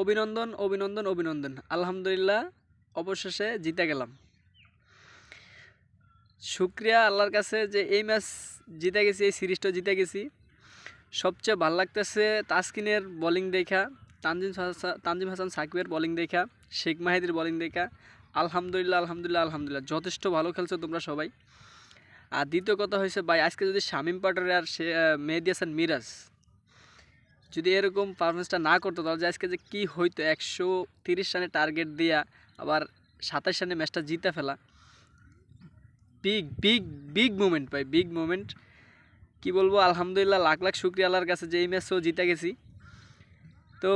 অভিনন্দন অভিনন্দন অভিনন্দন। আলহামদুলিল্লাহ, অবশেষে জিতে গেলাম। শুক্রিয়া আল্লাহর কাছে যে এই ম্যাচ জিতে গেছি, এই সিরিজটা জিতে গেছি। সবচেয়ে ভালো লাগতেছে তাসকিনের বোলিং দেখা, তানজিম তানজিম হাসান সাকিবের বলিং দেখা, শেখ মাহিদির বলিং দেখা। আলহামদুলিল্লাহ আলহামদুলিল্লাহ আলহামদুলিল্লাহ। যথেষ্ট ভালো খেলছো তোমরা সবাই। আর দ্বিতীয় কথা হয়েছে, ভাই, আজকে যদি শামীম পাটোয়ারি আর সে মেহেদি হাসান মিরাজ যদি এরকম পারফরমেন্সটা না করতো, তাহলে আজকে যে কী হইতো, একশো তিরিশ রানে টার্গেট দিয়া আবার সাতাশ রানে ম্যাচটা জিতে ফেলা। বিগ বিগ বিগ মুমেন্ট ভাই বিগ মুমেন্ট কি বলব, আলহামদুলিল্লাহ, লাখ লাখ শুক্রিয়া আল্লাহর কাছে যে এই ম্যাচও জিতে গেছি। তো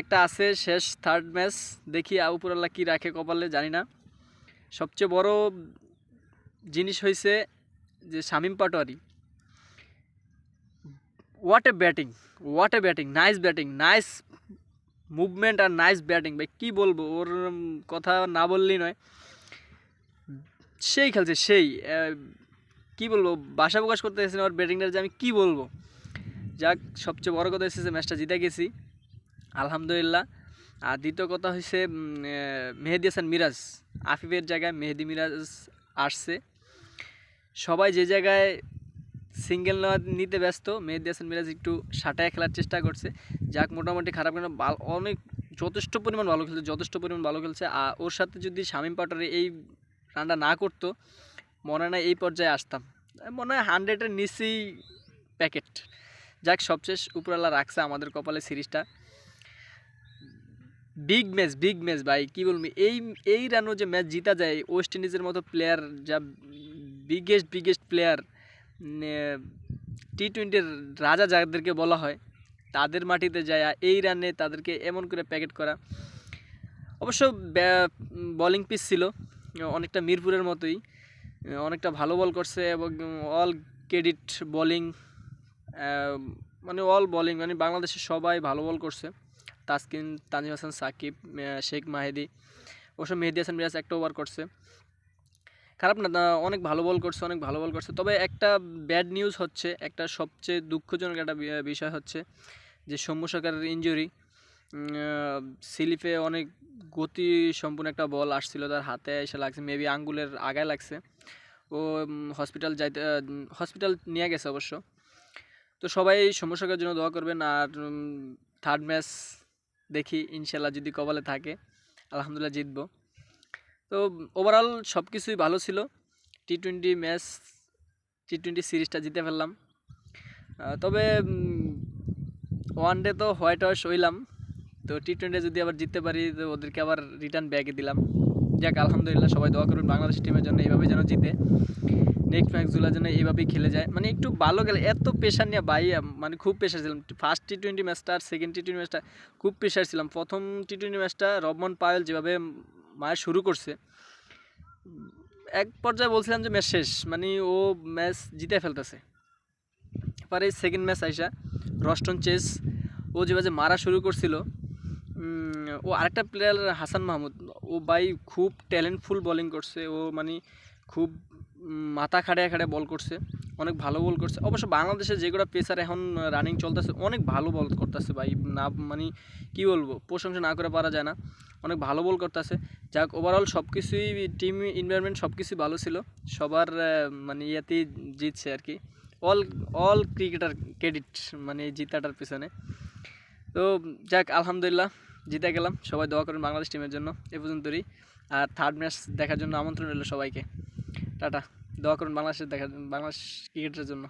একটা আছে শেষ থার্ড ম্যাচ দেখি উপরাল্লাহ কী রাখে কপালে, জানি না। সবচেয়ে বড় জিনিস হয়েছে যে Shamim Patwari. What a batting what a batting nice batting nice movement R nice batting ভাই কী বলব? ওর কথা না বললেই নয়। সেই খেলছে সেই। কি বলব? ভাষা প্রকাশ করতে এসেছেন ওর ব্যাটিংটার যে আমি কি বলব? যাক সবচেয়ে বড় কথা এসেছে ম্যাচটা জিতে গেছি। আলহামদুলিল্লাহ। আর দ্বিতীয় কথা হচ্ছে আহ, মেহেদি হাসান মিরাজ। আফিফের জায়গায় মেহেদি মিরাজ আসছে। সবাই যে জায়গায় সিঙ্গেল নেওয়া নিতে ব্যস্ত। মেহেদি হাসান মিরাজ একটু সাটায় খেলার চেষ্টা করছে। যাক, মোটামুটি খারাপ কেন অনেক যথেষ্ট পরিমাণ ভালো খেলছে, যথেষ্ট পরিমাণ ভালো খেলছে। আর ওর সাথে যদি শামীম পাটোয়ারি এই রানটা না করতো, মনে হয় এই পর্যায়ে আসতাম। মনে হয় হান্ড্রেডের নিচেই প্যাকেট যাক, সবশেষ উপরালা রাখছে আমাদের কপালে সিরিজটা। বিগ ম্যাচ বিগ ম্যাচ ভাই, কী বলবি? এই এই রানও যে ম্যাচ জিতা যায় ওয়েস্ট ইন্ডিজের মতো প্লেয়ার যা বিগেস্ট বিগেস্ট প্লেয়ার টি টোয়েন্টির রাজা যাদেরকে বলা হয়, তাদের মাটিতে যায় এই রানে তাদেরকে এমন করে প্যাকেট করা। অবশ্য বলিং পিচ ছিল, অনেকটা মিরপুরের মতোই, অনেকটা ভালো বল করছে এবং অল ক্রেডিট বোলিং মানে অল বোলিং মানে বাংলাদেশের সবাই ভালো বল করছে। তাসকিন, তানজিম হাসান, সাকিব শেখ মাহেদি, অবশ্য মেহেদি হাসান মিরাজ একটা ওভার করছে। খারাপ না অনেক ভালো বল করছে, অনেক ভালো বল করছে। তবে একটা ব্যাড নিউজ হচ্ছে, একটা সবচেয়ে দুঃখজনক একটা বিষয় হচ্ছে যে সৌম্য সরকারের ইঞ্জুরি স্লিপে অনেক গতি সম্পূর্ণ একটা বল আসছিল, তার হাতে এসে লাগছে মেবি আঙ্গুলের আগায় লাগছে। ও হসপিটাল যাইতে হসপিটাল নিয়ে গেছে অবশ্য। তো সবাই সৌম্য জন্য দোয়া করবেন আর থার্ড ম্যাচ দেখি, ইনশাল্লাহ যদি কপালে থাকে, আলহামদুলিল্লাহ জিতবো। তো ওভারঅল সব কিছুই ভালো ছিল। T twenty match T twenty সিরিজটা জিতে ফেললাম। তবে ওয়ান ডে তো হোয়াইট ওয়াশ হইলাম। তো টি টোয়েন্টি যদি আবার জিততে পারি, তো ওদেরকে আবার রিটার্ন ব্যাগে দিলাম। যাক, আলহামদুলিল্লাহ সবাই দোয়া করুন বাংলাদেশ টিমের জন্য এইভাবে যেন জিতে। নেক্সট ম্যাচগুলো যেন এইভাবেই খেলে যায়। মানে একটু ভালো গেলে, এত প্রেশার নিয়ে বাই মানে খুব প্রেশার ছিলাম। ফার্স্ট টি টোয়েন্টি ম্যাচটা আর সেকেন্ড টি টোয়েন্টি ম্যাচটা খুব প্রেশার ছিলাম। প্রথম টি টোয়েন্টি ম্যাচটা রবমন পায়েল যেভাবে মায়ের শুরু করছে। এক পর্যায়ে বলছিলাম যে ম্যাচ শেষ মানে ও ম্যাচ জিতে ফেলতেছে। পরে সেকেন্ড ম্যাচ আইসা, রস্টন চেস ও যেভাবে মারা শুরু করছিল ও আরেকটা প্লেয়ার হাসান মাহমুদ, ও ভাই খুব ট্যালেন্টফুল বোলিং করছে, ও মানে খুব মাথা খাড়িয়ে খাড়িয়ে বল করছে। অনেক ভালো বল করছে। অবশ্য বাংলাদেশে যেগুলো পেসার এখন রানিং চলতেছে, অনেক ভালো বল করতেছে ভাই। না মানে কি বলব, প্রশংসা না করে পারা যায় না। অনেক ভালো বল করতেছে। যাক ওভারঅল সব কিছুই টিম এনভায়রনমেন্ট সব কিছুই ভালো ছিল। সবার মানে ইয়েতেই জিতছে আর কি। অল অল ক্রিকেটার ক্রেডিট মানে জিতাটার পিছনে। তো যাক, আলহামদুলিল্লাহ, জিতে গেলাম। সবাই দোয়া করেন বাংলাদেশ টিমের জন্য, এ পর্যন্তই। আর থার্ড ম্যাচ দেখার জন্য আমন্ত্রণ রইল সবাইকে। টাটা। দোয়া করুন বাংলাদেশের দেখা বাংলাদেশ ক্রিকেটের জন্য।